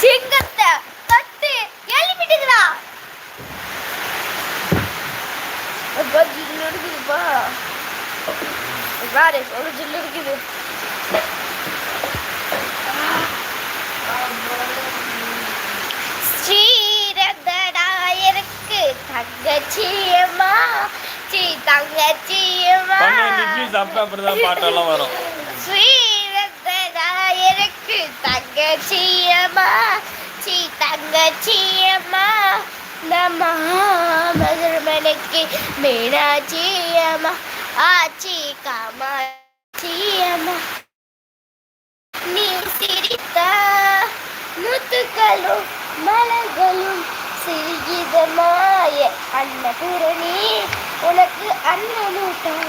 சிங்கத்தை தத்து எழுப்பிட்டுக்கிறா அப்பா ஜில்லு இருக்குதுப்பா தங்கச்சியம்மா. ஸ்ரீ தங்கச்சியம்மா. பாட்டெல்லாம் வரும். ஸ்ரீ தங்கச்சியம்மா சீ தங்கச்சியம்மா நம்ம மதுரமலைக்கு மீனாட்சியம்மா ஆச்சி காமாட்சியம்மா. நீ சிரித்த முத்துக்களும் மலர்களும் சிறிதமாய அன்னபூரணி உனக்கு அன்னமூட்டம்